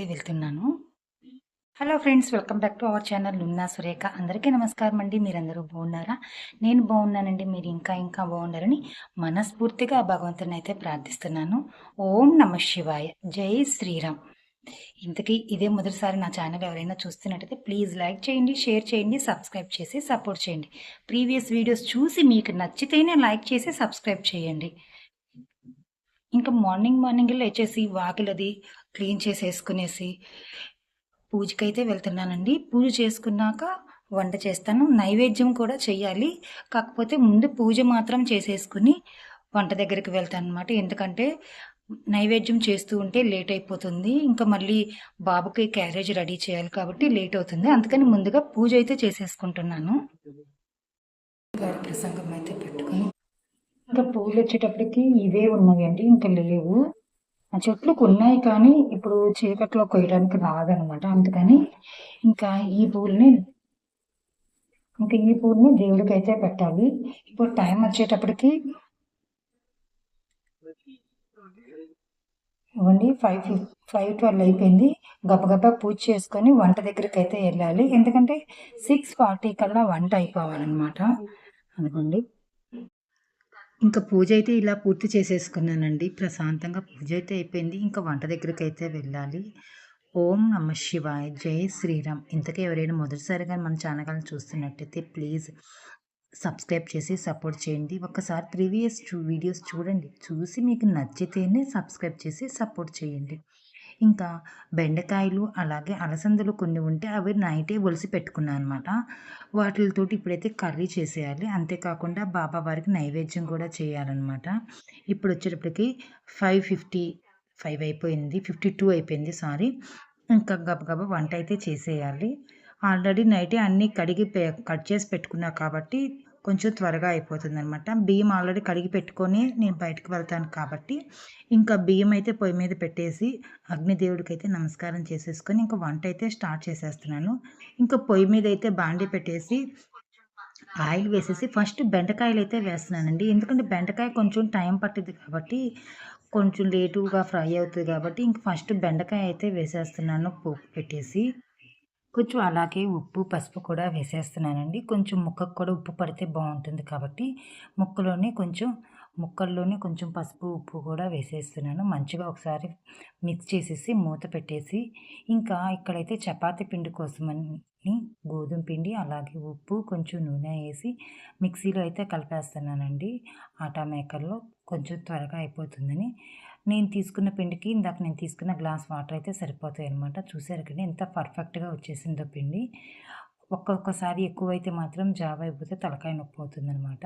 అయితే వెళ్తున్నాను. Hello friends welcome back to our channel Nunna Surekha. అందరికీ నమస్కారం అండి. మీరందరూ బాగున్నారా? నేను బాగున్నానండి. మీరు ఇంకా ఇంకా బాగున్నారని మనస్ఫూర్తిగా భగవంతుని అయితే ప్రార్థిస్తున్నాను. ఓం నమ శివాయ. జై శ్రీరామ్. ఇంతకీ ఇదే మొదటిసారి నా ఛానల్ ఎవరైనా చూస్తున్నట్టయితే ప్లీజ్ లైక్ చేయండి షేర్ చేయండి సబ్స్క్రైబ్ చేసి సపోర్ట్ చేయండి. ప్రీవియస్ వీడియోస్ చూసి మీకు నచ్చితేనే లైక్ చేసి సబ్స్క్రైబ్ చేయండి. ఇంకా మార్నింగ్ మార్నింగ్ లేచేసి వాకిలది క్లీన్ చేసేసుకునేసి పూజకైతే వెళ్తున్నానండి. పూజ చేసుకున్నాక వంట చేస్తాను. నైవేద్యం కూడా చెయ్యాలి. కాకపోతే ముందు పూజ మాత్రం చేసేసుకుని వంట దగ్గరికి వెళ్తాను అనమాట ఎందుకంటే నైవేద్యం చేస్తూ ఉంటే లేట్ అయిపోతుంది. ఇంకా మళ్ళీ బాబుకి క్యారేజ్ రెడీ చేయాలి కాబట్టి లేట్ అవుతుంది. అందుకని ముందుగా పూజ అయితే చేసేసుకుంటున్నాను. గారి ప్రసంగం అయితే పెట్టుకుని ఇంకా పూలు వచ్చేటప్పటికి ఇవే ఉన్నాయండి ఇంకా లేవు. ఆ చెట్లకు ఉన్నాయి కానీ ఇప్పుడు చీకట్లో కొయ్యడానికి రాదనమాట. అందుకని ఇంకా ఈ పూలని ఇంకా ఈ పూలని దేవుడికి అయితే పెట్టాలి. ఇప్పుడు టైం వచ్చేటప్పటికి ఇవ్వండి ఫైవ్ ఫైవ్ ట్వెల్వ్ అయిపోయింది. గబగబా పూజ చేసుకొని వంట దగ్గరికి అయితే వెళ్ళాలి. ఎందుకంటే సిక్స్ ఫార్టీ కల్లా వంట అయిపోవాలన్నమాట. అనుకోండి ఇంకా పూజ అయితే ఇలా పూర్తి చేసేసుకున్నానండి. ప్రశాంతంగా పూజ అయితే అయిపోయింది. ఇంకా వంట దగ్గరికి అయితే వెళ్ళాలి. ఓం నమ శివాయ్. జై శ్రీరామ్. ఇంతకీ ఎవరైనా మొదటిసారిగా మన ఛానల్ని చూస్తున్నట్టయితే ప్లీజ్ సబ్స్క్రైబ్ చేసి సపోర్ట్ చేయండి. ఒకసారి ప్రీవియస్ వీడియోస్ చూడండి. చూసి మీకు నచ్చితేనే సబ్స్క్రైబ్ చేసి సపోర్ట్ చేయండి. ఇంకా బెండకాయలు అలాగే అలసందలు కొన్ని ఉంటే అవి నైటే ఒలిసి పెట్టుకున్నాను అనమాట వాటితో ఇప్పుడైతే కర్రీ చేసేయాలి. అంతేకాకుండా బాబా వారికి నైవేద్యం కూడా చేయాలన్నమాట. ఇప్పుడు వచ్చేటప్పటికి ఫైవ్ ఫిఫ్టీ ఫైవ్ అయిపోయింది ఫిఫ్టీ టూ అయిపోయింది సారీ. ఇంకా గబగబా వంట అయితే చేసేయాలి. ఆల్రెడీ నైటే అన్నీ కడిగి కట్ చేసి పెట్టుకున్నా కాబట్టి కొంచెం త్వరగా అయిపోతుంది అనమాట బియ్యం ఆల్రెడీ కడిగి పెట్టుకొని నేను బయటకు వెళ్తాను కాబట్టి ఇంకా బియ్యం అయితే పొయ్యి మీద పెట్టేసి అగ్నిదేవుడికి అయితే నమస్కారం చేసేసుకొని ఇంకా వంట అయితే స్టార్ట్ చేసేస్తున్నాను. ఇంకా పొయ్యి మీద అయితే బాండి పెట్టేసి ఆయిల్ వేసేసి ఫస్ట్ బెండకాయలు అయితే వేస్తున్నానండి. ఎందుకంటే బెండకాయ కొంచెం టైం పట్టింది కాబట్టి కొంచెం లేటుగా ఫ్రై అవుతుంది కాబట్టి ఇంక ఫస్ట్ బెండకాయ అయితే వేసేస్తున్నాను. పోపు పెట్టేసి కొంచెం అలాగే ఉప్పు పసుపు కూడా వేసేస్తున్నానండి. కొంచెం ముక్కకు కూడా ఉప్పు పడితే బాగుంటుంది కాబట్టి ముక్కలోనే కొంచెం ముక్కల్లోనే కొంచెం పసుపు ఉప్పు కూడా వేసేస్తున్నాను. మంచిగా ఒకసారి మిక్స్ చేసేసి మూత పెట్టేసి ఇంకా ఇక్కడైతే చపాతీ పిండి కోసమని గోధుమ పిండి అలాగే ఉప్పు కొంచెం నూనె వేసి మిక్సీలో అయితే కలిపేస్తున్నానండి. ఆటా మేకర్లో కొంచెం త్వరగా అయిపోతుందని నేను తీసుకున్న పిండికి ఇందాక నేను తీసుకున్న గ్లాస్ వాటర్ అయితే సరిపోతాయి అనమాట చూసారు కదా ఎంత పర్ఫెక్ట్గా వచ్చేసిందో పిండి. ఒక్కొక్కసారి ఎక్కువైతే మాత్రం జావ అయిపోతే తలకాయ నొప్పి అవుతుంది అనమాట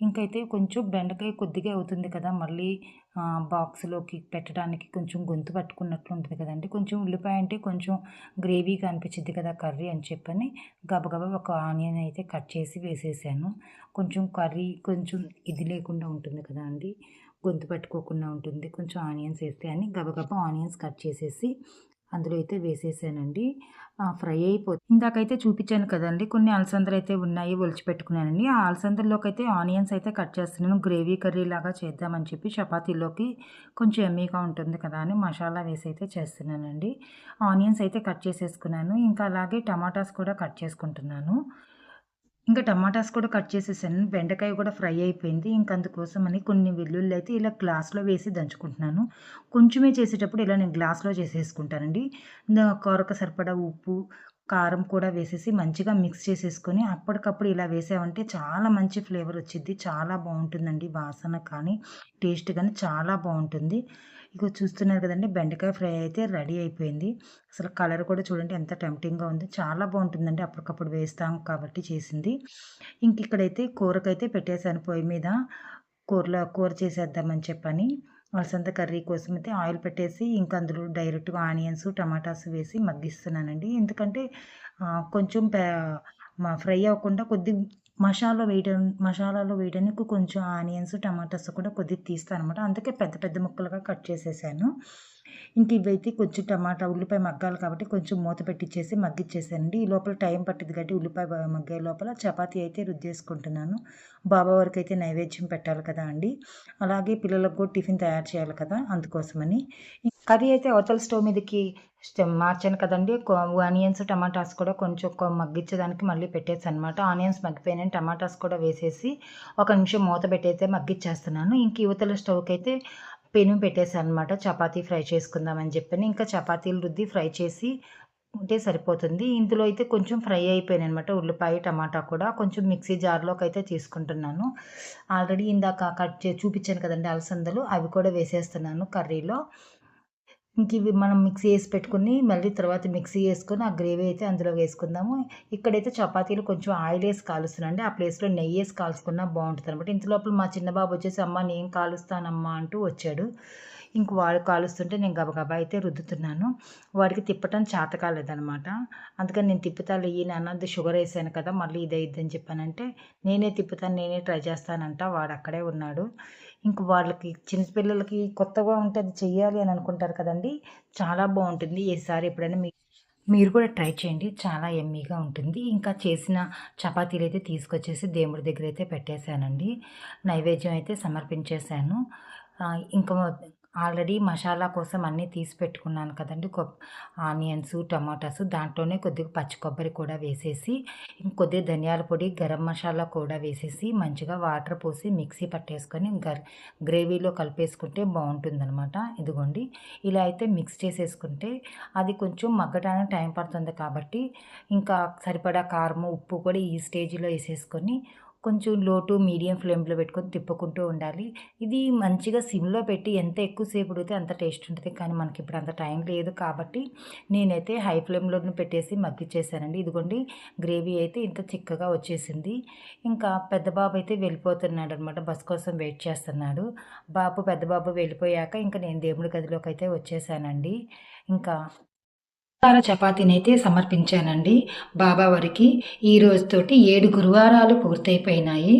ఇంకైతే కొంచెం బెండకాయ కొద్దిగా అవుతుంది కదా మళ్ళీ బాక్స్లోకి పెట్టడానికి కొంచెం గొంతు పట్టుకున్నట్లు ఉంటుంది కదండి. కొంచెం ఉల్లిపాయ అంటే కొంచెం గ్రేవీగా అనిపించింది కదా కర్రీ అని చెప్పని గబగబా ఒక ఆనియన్ అయితే కట్ చేసి వేసేసాను. కొంచెం కర్రీ కొంచెం ఇది లేకుండా ఉంటుంది కదా అండి. గొంతు పట్టుకోకుండా ఉంటుంది. కొంచెం ఆనియన్స్ వేస్తే అని గబగబా ఆనియన్స్ కట్ చేసేసి అందులో అయితే వేసేసానండి. ఫ్రై అయిపోతుంది ఇందాకైతే చూపించాను కదండి కొన్ని అలసందలు అయితే ఉన్నాయి ఒలిచిపెట్టుకున్నానండి ఆ అలసందల్లోకి అయితే ఆనియన్స్ అయితే కట్ చేస్తున్నాను. గ్రేవీ కర్రీ లాగా చేద్దామని చెప్పి చపాతీలోకి కొంచెం ఎమ్మీగా ఉంటుంది కదా అని మసాలా వేసి అయితే చేస్తున్నానండి. ఆనియన్స్ అయితే కట్ చేసేసుకున్నాను. ఇంకా అలాగే టమాటాస్ కూడా కట్ చేసుకుంటున్నాను. ఇంకా టమాటాస్ కూడా కట్ చేసేసాను. బెండకాయ కూడా ఫ్రై అయిపోయింది. ఇంకా అందుకోసం అని కొన్ని వెల్లుల్లి అయితే ఇలా గ్లాస్లో వేసి దంచుకుంటున్నాను. కొంచెమే చేసేటప్పుడు ఇలా నేను గ్లాస్లో చేసేసుకుంటానండి. కొరక సరిపడా ఉప్పు కారం కూడా వేసేసి మంచిగా మిక్స్ చేసేసుకొని అప్పటికప్పుడు ఇలా వేసామంటే చాలా మంచి ఫ్లేవర్ వచ్చింది చాలా బాగుంటుందండి. వాసన కానీ టేస్ట్ కానీ చాలా బాగుంటుంది. ఇక చూస్తున్నారు కదండి బెండకాయ ఫ్రై అయితే రెడీ అయిపోయింది. అసలు కలర్ కూడా చూడండి ఎంత టెంప్టింగ్గా ఉంది. చాలా బాగుంటుందండి అప్పటికప్పుడు వేస్తాం కాబట్టి చేసింది. ఇంక ఇక్కడైతే కూరకైతే పెట్టేశాను పొయ్యి మీద. కూరలో కూర చేసేద్దామని చెప్పని అలసంద కర్రీ కోసం అయితే ఆయిల్ పెట్టేసి ఇంకా అందులో డైరెక్ట్గా ఆనియన్స్ టమాటాస్ వేసి మగ్గిస్తున్నానండి. ఎందుకంటే కొంచెం ఫ్రై అవ్వకుండా కొద్ది మసాలా వేయడం మసాలాలో వేయడానికి కొంచెం ఆనియన్స్ టమాటాస్ కూడా కొద్దిగా తీస్తాను అనమాట అందుకే పెద్ద పెద్ద ముక్కలుగా కట్ చేసేసాను. ఇంక ఇవైతే కొంచెం టమాటా ఉల్లిపాయ మగ్గాలి కాబట్టి కొంచెం మూత పెట్టించేసి మగ్గిచ్చేసానండి. ఈ లోపల టైం పట్టింది కాబట్టి ఉల్లిపాయ మగ్గే లోపల చపాతీ అయితే రుద్దేసుకుంటున్నాను. బాబా వారికి అయితే నైవేద్యం పెట్టాలి కదా అండి. అలాగే పిల్లలకు కూడా టిఫిన్ తయారు చేయాలి కదా అందుకోసమని. కర్రీ అయితే అవతల స్టవ్ మీదకి స్టెమ్ మార్చాను కదండి. ఆనియన్స్ టమాటాస్ కూడా కొంచెం మగ్గించడానికి మళ్ళీ పెట్టేసి అనమాట ఆనియన్స్ మగ్గిపోయినాయి. టమాటాస్ కూడా వేసేసి ఒక నిమిషం మూత పెట్టయితే మగ్గిచ్చేస్తున్నాను. ఇంక యువతల స్టవ్కి అయితే పెను పెట్టేసాను అనమాట చపాతీ ఫ్రై చేసుకుందామని చెప్పని. ఇంకా చపాతీలు రుద్ది ఫ్రై చేసి ఉంటే సరిపోతుంది. ఇందులో అయితే కొంచెం ఫ్రై అయిపోయినాయి అనమాట ఉల్లిపాయ టమాటా కూడా కొంచెం మిక్సీ జార్లోకి అయితే తీసుకుంటున్నాను. ఆల్రెడీ ఇందాక కట్ చే చూపించాను కదండి అలసందలు. అవి కూడా వేసేస్తున్నాను కర్రీలో. ఇంక ఇవి మనం మిక్సీ వేసి పెట్టుకుని మళ్ళీ తర్వాత మిక్సీ వేసుకొని ఆ గ్రేవీ అయితే అందులో వేసుకుందాము. ఇక్కడైతే చపాతీలు కొంచెం ఆయిల్ వేసి కాలుస్తున్నాండి ఆ ప్లేస్లో నెయ్యి వేసి కాల్చుకున్నా బాగుంటుంది అనమాట ఇంత లోపల మా చిన్న బాబు వచ్చేసి అమ్మ నేను కాలుస్తానమ్మా అంటూ వచ్చాడు. ఇంక వాడు కాలుస్తుంటే నేను గబగబా అయితే రుద్దుతున్నాను. వాడికి తిప్పటం చేత కాలేదనమాట అందుకని నేను తిప్పుతాను ఈ నాన్నది షుగర్ వేసాను కదా మళ్ళీ ఇదే ఇద్దని చెప్పానంటే నేనే తిప్పుతాను నేనే ట్రై చేస్తానంట వాడు అక్కడే ఉన్నాడు. ఇంక వాళ్ళకి చిన్నపిల్లలకి కొత్తగా ఉంటే అది చెయ్యాలి అని అనుకుంటారు కదండి. చాలా బాగుంటుంది. ఈసారి ఎప్పుడైనా మీ మీరు కూడా ట్రై చేయండి. చాలా ఎమ్మీగా ఉంటుంది. ఇంకా చేసిన చపాతీలు అయితే తీసుకొచ్చేసి దేవుడి దగ్గర అయితే పెట్టేశానండి. నైవేద్యం అయితే సమర్పించేశాను. ఇంకా ఆల్రెడీ మసాలా కోసం అన్నీ తీసి పెట్టుకున్నాను కదండి. కొ ఆనియన్స్ టమాటాస్ దాంట్లోనే కొద్దిగా పచ్చి కొబ్బరి కూడా వేసేసి ఇంకొద్దిగా ధనియాల పొడి గరం మసాలా కూడా వేసేసి మంచిగా వాటర్ పోసి మిక్సీ పట్టేసుకొని గర్ గ్రేవీలో కలిపేసుకుంటే బాగుంటుందన్నమాట. ఇదిగోండి. ఇలా అయితే మిక్స్ చేసేసుకుంటే అది కొంచెం మగ్గడానికి టైం పడుతుంది కాబట్టి ఇంకా సరిపడా కారము ఉప్పు కూడా ఈ స్టేజ్లో వేసేసుకొని కొంచెం లో టు మీడియం ఫ్లేమ్లో పెట్టుకొని తిప్పుకుంటూ ఉండాలి. ఇది మంచిగా సిమ్లో పెట్టి ఎంత ఎక్కువసేపు ఉడితే అంత టేస్ట్ ఉంటుంది. కానీ మనకి ఇప్పుడు అంత టైం లేదు కాబట్టి నేనైతే హై ఫ్లేమ్లోనే పెట్టేసి మగ్గిచ్చేసానండి. ఇదిగోండి గ్రేవీ అయితే ఇంత చిక్కగా వచ్చేసింది. ఇంకా పెద్ద బాబు అయితే వెళ్ళిపోతున్నాడు అనమాట బస్ కోసం వెయిట్ చేస్తున్నాడు. బాబు పెద్ద బాబు వెళ్ళిపోయాక ఇంకా నేను దేవుడి గదిలోకి అయితే వచ్చేసానండి. ఇంకా గురువార చపాతీని అయితే సమర్పించానండి. బాబా వారికి ఈ రోజుతోటి ఏడు గురువారాలు పూర్తయిపోయినాయి.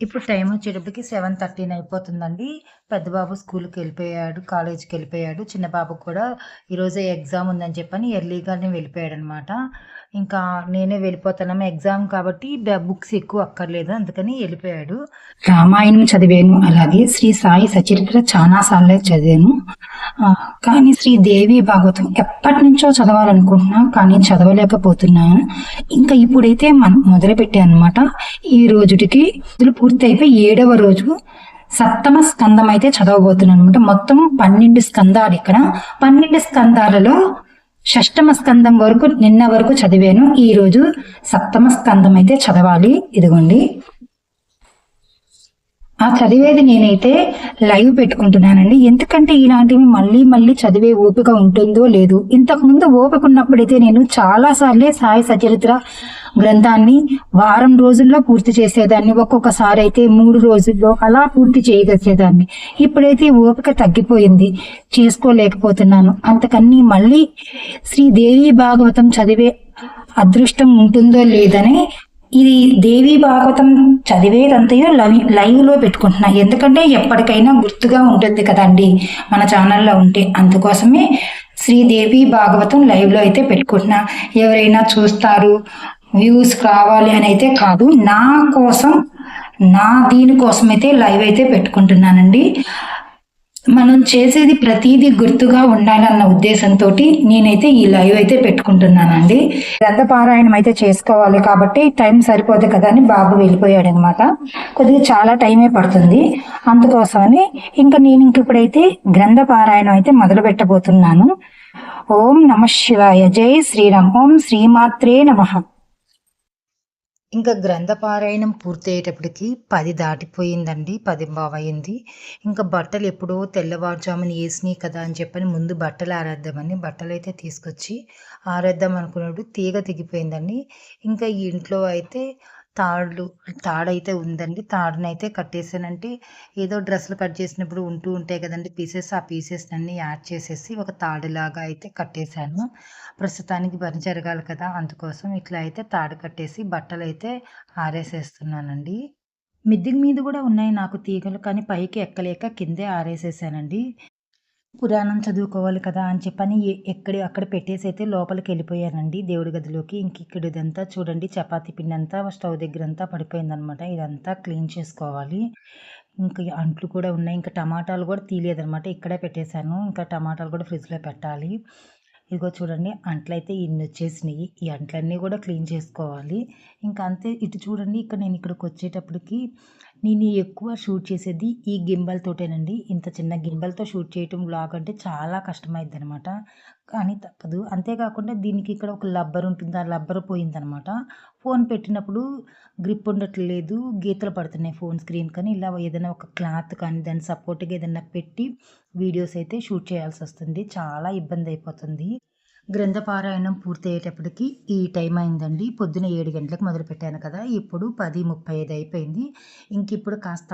ఇప్పుడు టైం వచ్చేటప్పటికి సెవెన్ థర్టీన్ అయిపోతుందండి. పెద్దబాబు స్కూల్కి వెళ్ళిపోయాడు కాలేజీకి వెళ్ళిపోయాడు చిన్న బాబుకు కూడా ఈరోజే ఎగ్జామ్ ఉందని చెప్పని ఎర్లీగానే వెళ్ళిపోయాడు అనమాట ఇంకా నేనే వెళ్ళిపోతానమ్మా ఎగ్జామ్ కాబట్టి బుక్స్ ఎక్కువ అక్కర్లేదు అందుకని వెళ్ళిపోయాడు. రామాయణం చదివాను అలాగే శ్రీ సాయి సచరిత్ర చాలా సార్లే చదివాను. కానీ శ్రీ దేవి భాగవతం ఎప్పటి నుంచో చదవాలనుకుంటున్నా కానీ చదవలేకపోతున్నాను. ఇంకా ఇప్పుడైతే మనం మొదలుపెట్టాను అనమాట ఈ రోజుటికి పూర్తి అయిపోయి ఏడవ రోజు సప్తమ స్కందం అయితే చదవబోతున్నాను అనమాట మొత్తం పన్నెండు స్కందాలు ఇక్కడ. పన్నెండు స్కందాలలో షష్టమ స్కందం వరకు నిన్న వరకు చదివాను. ఈరోజు సప్తమ స్కందం అయితే చదవాలి. ఇదిగోండి. ఆ చదివేది నేనైతే లైవ్ పెట్టుకుంటున్నానండి. ఎందుకంటే ఇలాంటివి మళ్ళీ మళ్ళీ చదివే ఓపిక ఉంటుందో లేదు. ఇంతకు ముందు ఓపిక ఉన్నప్పుడైతే నేను చాలాసార్లే సాయి సచరిత్ర గ్రంథాన్ని వారం రోజుల్లో పూర్తి చేసేదాన్ని. ఒక్కొక్కసారి అయితే మూడు రోజుల్లో అలా పూర్తి చేయగలిగేదాన్ని. ఇప్పుడైతే ఓపిక తగ్గిపోయింది. చేసుకోలేకపోతున్నాను. అంతకన్నీ మళ్ళీ శ్రీదేవి భాగవతం చదివే అదృష్టం ఉంటుందో లేదని ఇది దేవి భాగవతం చదివేదంతయో లైవ్ లైవ్లో పెట్టుకుంటున్నా. ఎందుకంటే ఎప్పటికైనా గుర్తుగా ఉంటుంది కదండి మన ఛానల్లో ఉంటే. అందుకోసమే శ్రీదేవి భాగవతం లైవ్లో అయితే పెట్టుకుంటున్నా. ఎవరైనా చూస్తారు వ్యూస్ కావాలి అని అయితే కాదు. నా కోసం నా దీనికోసం అయితే లైవ్ అయితే పెట్టుకుంటున్నానండి. మనం చేసేది ప్రతిదీ గుర్తుగా ఉండాలన్న ఉద్దేశంతో నేనైతే ఈ లైవ్ అయితే పెట్టుకుంటున్నానండి. గ్రంథపారాయణం అయితే చేసుకోవాలి కాబట్టి టైం సరిపోదు కదా అని బాబు వెళ్ళిపోయాడు అనమాట కొద్దిగా చాలా టైమే పడుతుంది. అందుకోసమని ఇంకా నేను ఇంక ఇప్పుడైతే గ్రంథపారాయణం అయితే మొదలు పెట్టబోతున్నాను. ఓం నమ శివాయ. జై శ్రీరామ్. ఓం శ్రీమాత్రే నమః. ఇంకా గ్రంథపారాయణం పూర్తయ్యేటప్పటికి పది దాటిపోయిందండి పది బావయింది ఇంకా బట్టలు ఎప్పుడో తెల్లవారుజామున వేసినాయి కదా అని చెప్పని ముందు బట్టలు ఆరేద్దామని బట్టలు అయితే తీసుకొచ్చి ఆరేద్దాం అనుకున్నప్పుడు తీగ తెగిపోయిందండి. ఇంకా ఇంట్లో అయితే తాడులు తాడైతే ఉందండి. తాడునైతే కట్టేసానంటే ఏదో డ్రెస్సులు కట్ చేసినప్పుడు ఉంటూ ఉంటాయి కదండి. పీసెస్ ఆ పీసెస్ అన్ని యాడ్ చేసేసి ఒక తాడులాగా అయితే కట్టేశాను. ప్రస్తుతానికి పని జరగాలి కదా అందుకోసం ఇట్లా అయితే తాడు కట్టేసి బట్టలు అయితే ఆరేసేస్తున్నానండి. మిద్దిగ మీద కూడా ఉన్నాయి నాకు తీగలు కానీ పైకి ఎక్కలేక కిందే ఆరేసేసానండి. పురాణం చదువుకోవాలి కదా అని చెప్పని ఎక్కడ ఎక్కడి అక్కడ పెట్టేసి అయితే లోపలికి వెళ్ళిపోయానండి దేవుడి గదిలోకి. ఇంక ఇక్కడ ఇదంతా చూడండి చపాతీ పిండి అంతా స్టవ్ దగ్గర అంతా పడిపోయిందనమాట. ఇదంతా క్లీన్ చేసుకోవాలి. ఇంకా అంట్లు కూడా ఉన్నాయి. ఇంకా టమాటాలు కూడా తీయలేదనమాట. ఇక్కడే పెట్టేశాను. ఇంకా టమాటాలు కూడా ఫ్రిడ్జ్లో పెట్టాలి. ఇదిగో చూడండి అంట్లయితే ఇన్ని వచ్చేసినాయి. ఈ అంట్లన్నీ కూడా క్లీన్ చేసుకోవాలి. ఇంకా అంతే. ఇటు చూడండి ఇక్కడ నేను ఇక్కడికి వచ్చేటప్పటికి నేను ఎక్కువ షూట్ చేసేది ఈ గింబల్ తోటేనండి. ఇంత చిన్న గింబల్తో షూట్ చేయటం బ్లాగ్ అంటే చాలా కష్టమైంది అనమాట కానీ తప్పదు. అంతేకాకుండా దీనికి ఇక్కడ ఒక లబ్బర్ ఉంటుంది. ఆ లబ్బర్ పోయిందనమాట ఫోన్ పెట్టినప్పుడు గ్రిప్ ఉండట్లేదు. గీతలు పడుతున్నాయి ఫోన్ స్క్రీన్ కానీ ఇలా ఏదైనా ఒక క్లాత్ కానీ దాన్ని సపోర్ట్గా ఏదైనా పెట్టి వీడియోస్ అయితే షూట్ చేయాల్సి వస్తుంది చాలా ఇబ్బంది అయిపోతుంది. గ్రంథపారాయణం పూర్తయ్యేటప్పటికి ఈ టైం అయిందండి. పొద్దున ఏడు గంటలకు మొదలుపెట్టాను కదా ఇప్పుడు పది ముప్పై ఐదు అయిపోయింది. ఇంక ఇప్పుడు కాస్త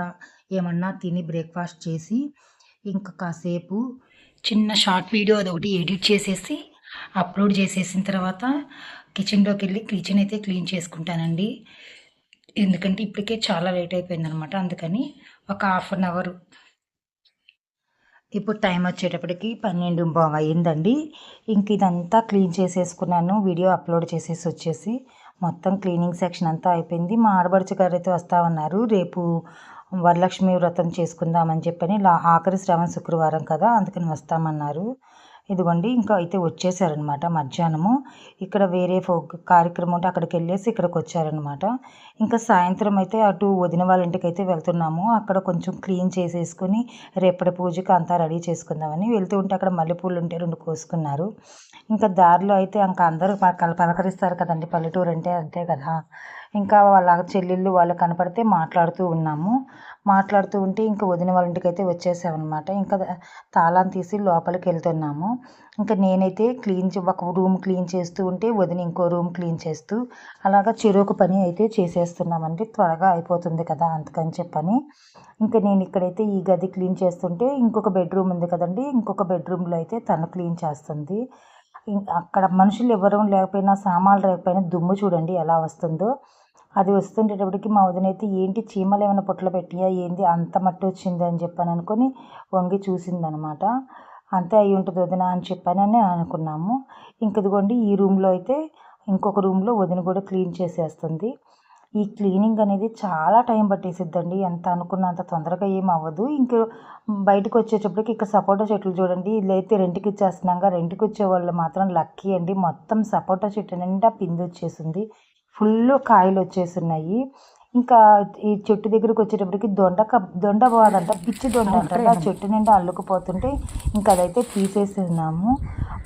ఏమన్నా తిని బ్రేక్ఫాస్ట్ చేసి ఇంకా కాసేపు చిన్న షార్ట్ వీడియో అదొకటి ఎడిట్ చేసేసి అప్లోడ్ చేసేసిన తర్వాత కిచెన్లోకి వెళ్ళి కిచెన్ అయితే క్లీన్ చేసుకుంటానండి. ఎందుకంటే ఇప్పటికే చాలా లేట్ అయిపోయింది అనమాట అందుకని ఒక హాఫ్ అన్ అవర్ ఇప్పుడు టైం వచ్చేటప్పటికి పన్నెండు బాగా అయిందండి ఇంక ఇదంతా క్లీన్ చేసేసుకున్నాను. వీడియో అప్లోడ్ చేసేసి వచ్చేసి మొత్తం క్లీనింగ్ సెక్షన్ అంతా అయిపోయింది. మా ఆడబడుచు గారు అయితే వస్తా ఉన్నారు. రేపు వరలక్ష్మి వ్రతం చేసుకుందామని చెప్పని లా ఆఖరి శ్రవణ శుక్రవారం కదా అందుకని వస్తామన్నారు. ఇదిగోండి ఇంకా అయితే వచ్చేసారనమాట మధ్యాహ్నము. ఇక్కడ వేరే ఫో కార్యక్రమం ఉంటే అక్కడికి వెళ్ళేసి ఇక్కడికి వచ్చారనమాట. ఇంకా సాయంత్రం అయితే అటు వదిన వాళ్ళ ఇంటికి అయితే వెళ్తున్నాము. అక్కడ కొంచెం క్లీన్ చేసేసుకుని రేపటి పూజకి అంతా రెడీ చేసుకుందామని వెళ్తూ ఉంటే అక్కడ మల్లెపూలు ఉంటే రెండు కోసుకున్నారు. ఇంకా దారిలో అయితే ఇంకా అందరూ పలకరిస్తారు కదండి పల్లెటూరు అంటే అంతే కదా. ఇంకా వాళ్ళ చెల్లెళ్ళు వాళ్ళు కనపడితే మాట్లాడుతూ ఉన్నాము. మాట్లాడుతూ ఉంటే ఇంకా వదిన వాళ్ళ ఇంటికి అయితే వచ్చేసామన్నమాట. ఇంకా తాళాన్ని తాళం తీసి లోపలికి వెళ్తున్నాము. ఇంకా నేనైతే క్లీన్ ఒక రూమ్ క్లీన్ చేస్తూ ఉంటే వదిన ఇంకో రూమ్ క్లీన్ చేస్తూ అలాగా చెరొక పని అయితే చేసేస్తున్నామండి. త్వరగా అయిపోతుంది కదా అందుకని చెప్పని. ఇంకా నేను ఇక్కడైతే ఈ గది క్లీన్ చేస్తుంటే ఇంకొక బెడ్రూమ్ ఉంది కదండి ఇంకొక బెడ్రూమ్లో అయితే తను క్లీన్ చేస్తుంది. అక్కడ మనుషులు ఎవరూ లేకపోయినా సామాన్లు లేకపోయినా దుమ్ము చూడండి ఎలా వస్తుందో. అది వస్తుండేటప్పటికి మా వదిన అయితే ఏంటి చీమలు ఏమైనా పొట్ల పెట్టియా? ఏంది? అంత మట్టి వచ్చింది అని చెప్పాను అనుకొని వంగి చూసిందనమాట. అంతే అయి ఉంటుంది వదిన అని చెప్పానని అనుకున్నాము. ఇంకదిగోండి ఈ రూమ్లో అయితే ఇంకొక రూమ్లో వదిన కూడా క్లీన్ చేసేస్తుంది. ఈ క్లీనింగ్ అనేది చాలా టైం పట్టేసిద్దండి. ఎంత అనుకున్నంత తొందరగా ఏం అవ్వదు. ఇంక బయటకు వచ్చేటప్పటికి ఇక్కడ సపోటా చెట్లు చూడండి. ఇదైతే రెంట్కి ఇచ్చేస్తున్నాగా రెంట్కి వచ్చే వాళ్ళు మాత్రం లక్కీ అండి. మొత్తం సపోటా చెట్టు నిండా పిండి వచ్చేసింది ఫుల్ కాయలు వచ్చేస్తున్నాయి ఇంకా ఈ చెట్టు దగ్గరికి వచ్చేటప్పటికి దొండ దొండ బాదంట పిచ్చి దొండ అంటారు ఆ చెట్టు నిండా అల్లుకుపోతుంటే ఇంకా అదైతే తీసేస్తున్నాము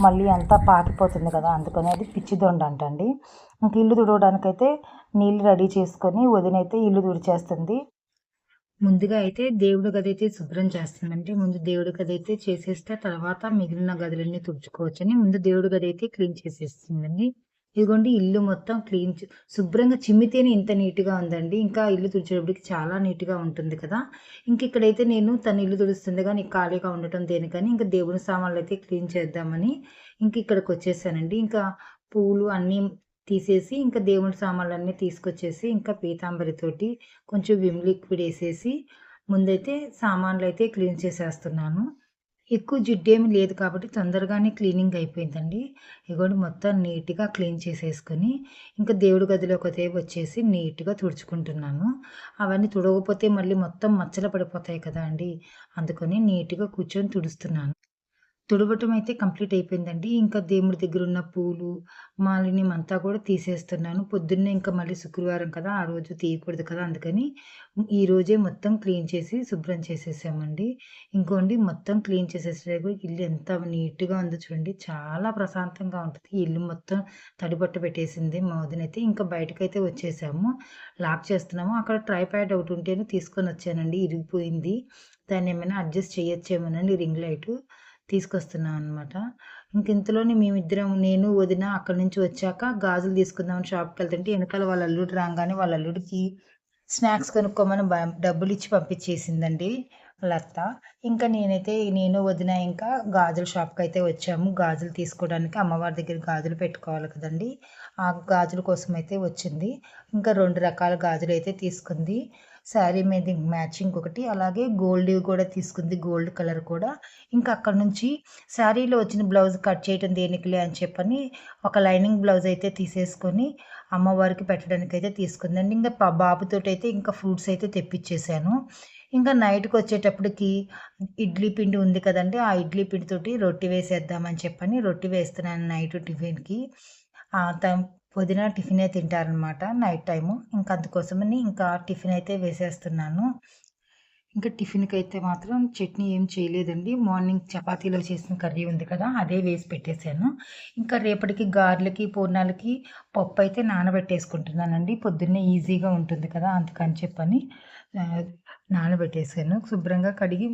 మళ్ళీ అంతా పాకిపోతుంది కదా అందుకని అది పిచ్చి దొండ అంటండి. ఇంక ఇల్లు తుడవడానికైతే నీళ్ళు రెడీ చేసుకొని వదినైతే ఇల్లు తుడిచేస్తుంది. ముందుగా అయితే దేవుడి గది అయితే శుభ్రం చేస్తుందంటే ముందు దేవుడి గది అయితే చేసేస్తే తర్వాత మిగిలిన గదులన్నీ తుడుచుకోవచ్చని ముందు దేవుడి గది అయితే క్లీన్ చేసేస్తుందండి. ఇదిగోండి ఇల్లు మొత్తం క్లీన్ శుభ్రంగా చిమ్మితేనే ఇంత నీట్గా ఉందండి. ఇంకా ఇల్లు తుడిచేటప్పటికి చాలా నీట్గా ఉంటుంది కదా. ఇంక ఇక్కడైతే నేను తన ఇల్లు తుడుస్తుంది కానీ ఖాళీగా ఉండటం దేనికని ఇంకా దేవుని సామాన్లు అయితే క్లీన్ చేద్దామని ఇంక ఇక్కడికి వచ్చేసానండి ఇంకా పూలు అన్నీ తీసేసి ఇంకా దేవుని సామాన్లు అన్నీ తీసుకొచ్చేసి ఇంకా పీతాంబరితోటి కొంచెం విమ్ లిక్విడ్ వేసేసి ముందైతే సామాన్లు అయితే క్లీన్ చేసేస్తున్నాను. ఎక్కువ జిడ్డేమి లేదు కాబట్టి తొందరగానే క్లీనింగ్ అయిపోయిందండి. ఇగోండి మొత్తం నీట్గా క్లీన్ చేసేసుకొని ఇంకా దేవుడి గదిలోకి అయితే వచ్చేసి నీట్గా తుడుచుకుంటున్నాను. అవన్నీ తుడవకపోతే మళ్ళీ మొత్తం మచ్చలు పడిపోతాయి కదా అండి. అందుకని నీట్గా కూర్చొని తుడుస్తున్నాను. తుడవటం అయితే కంప్లీట్ అయిపోయిందండి. ఇంకా దేవుడి దగ్గర ఉన్న పూలు మాలిన్యం అంతా కూడా తీసేస్తున్నాను. పొద్దున్నే ఇంకా మళ్ళీ శుక్రవారం కదా ఆ రోజు తీయకూడదు కదా అందుకని ఈ రోజే మొత్తం క్లీన్ చేసి శుభ్రం చేసేసామండి. ఇంకోండి మొత్తం క్లీన్ చేసేసరికి ఇల్లు ఎంత నీట్గా ఉందో చూడండి. చాలా ప్రశాంతంగా ఉంటుంది. ఇల్లు మొత్తం తడిబట్ట పెట్టేసింది మా వదినైతే ఇంకా బయటకైతే వచ్చేసాము. లాక్ చేస్తున్నాము. అక్కడ ట్రై ప్యాడ్ ఒకటి ఉంటేనే తీసుకొని వచ్చానండి. ఇరిగిపోయింది. దాన్ని ఏమైనా అడ్జస్ట్ చేయొచ్చేమోనండి రింగ్ లైట్. తీసుకొస్తున్నాం అనమాట ఇంక ఇంతలోనే మేమిద్దరం నేను వదిన అక్కడి నుంచి వచ్చాక గాజులు తీసుకుందామని షాప్కి వెళ్తుంటే వెనకాల వాళ్ళ అల్లుడు రాగానే వాళ్ళ అల్లుడికి స్నాక్స్ కొనుక్కోమని డబ్బులు ఇచ్చి పంపించేసిందండి లత్త ఇంకా నేనైతే నేను వదిన ఇంకా గాజుల షాప్కి అయితే వచ్చాము. గాజులు తీసుకోవడానికి అమ్మవారి దగ్గర గాజులు పెట్టుకోవాలి కదండి. ఆ గాజుల కోసం అయితే వచ్చింది. ఇంకా రెండు రకాల గాజులు అయితే తీసుకుంది. శారీ మీద మ్యాచింగ్ ఒకటి అలాగే గోల్డ్ కూడా తీసుకుంది గోల్డ్ కలర్ కూడా. ఇంకా అక్కడ నుంచి శారీలో వచ్చిన బ్లౌజ్ కట్ చేయటం దేనికిలే అని చెప్పని ఒక లైనింగ్ బ్లౌజ్ అయితే తీసేసుకొని అమ్మవారికి పెట్టడానికి అయితే తీసుకుందండి. ఇంకా పా- బాబుతోటి అయితే ఇంకా ఫ్రూట్స్ అయితే తెప్పించేసాను ఇంకా నైట్కి వచ్చేటప్పటికి ఇడ్లీ పిండి ఉంది కదండి ఆ ఇడ్లీ పిండితోటి రొట్టె వేసేద్దామని చెప్పని రొట్టె వేస్తున్నాను నైట్ టిఫిన్కి. పుదీనా టిఫినే తింటారనమాట నైట్ టైము. ఇంకా అందుకోసమని ఇంకా టిఫిన్ అయితే వేసేస్తున్నాను. ఇంకా టిఫిన్కి అయితే మాత్రం చట్నీ ఏం చేయలేదండి. మార్నింగ్ చపాతీలో చేసిన కర్రీ ఉంది కదా అదే వేసి పెట్టేశాను. ఇంకా రేపటికి గారెలకి పూర్ణాలకి పప్పు అయితే నానబెట్టేసుకుంటున్నానండి. పొద్దున్నే ఈజీగా ఉంటుంది కదా అందుకని చెప్పని నానబెట్టేసాను నానబెట్టేశాను. శుభ్రంగా కడిగి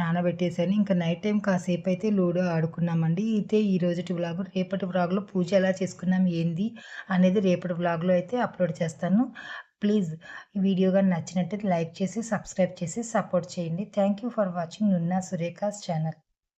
నానబెట్టేశాను. ఇంకా నైట్ టైం కాసేపు అయితే లూడో ఆడుకున్నామండి. అయితే ఈ రోజుటి వ్లాగ్ రేపటి వ్లాగ్లో పూజ ఎలా చేసుకున్నాం ఏంది అనేది రేపటి వ్లాగ్లో అయితే అప్లోడ్ చేస్తాను. ప్లీజ్ ఈ వీడియో కానీ నచ్చినట్టయితే లైక్ చేసి సబ్స్క్రైబ్ చేసి సపోర్ట్ చేయండి. Thank you for watching Nunna Surekha's channel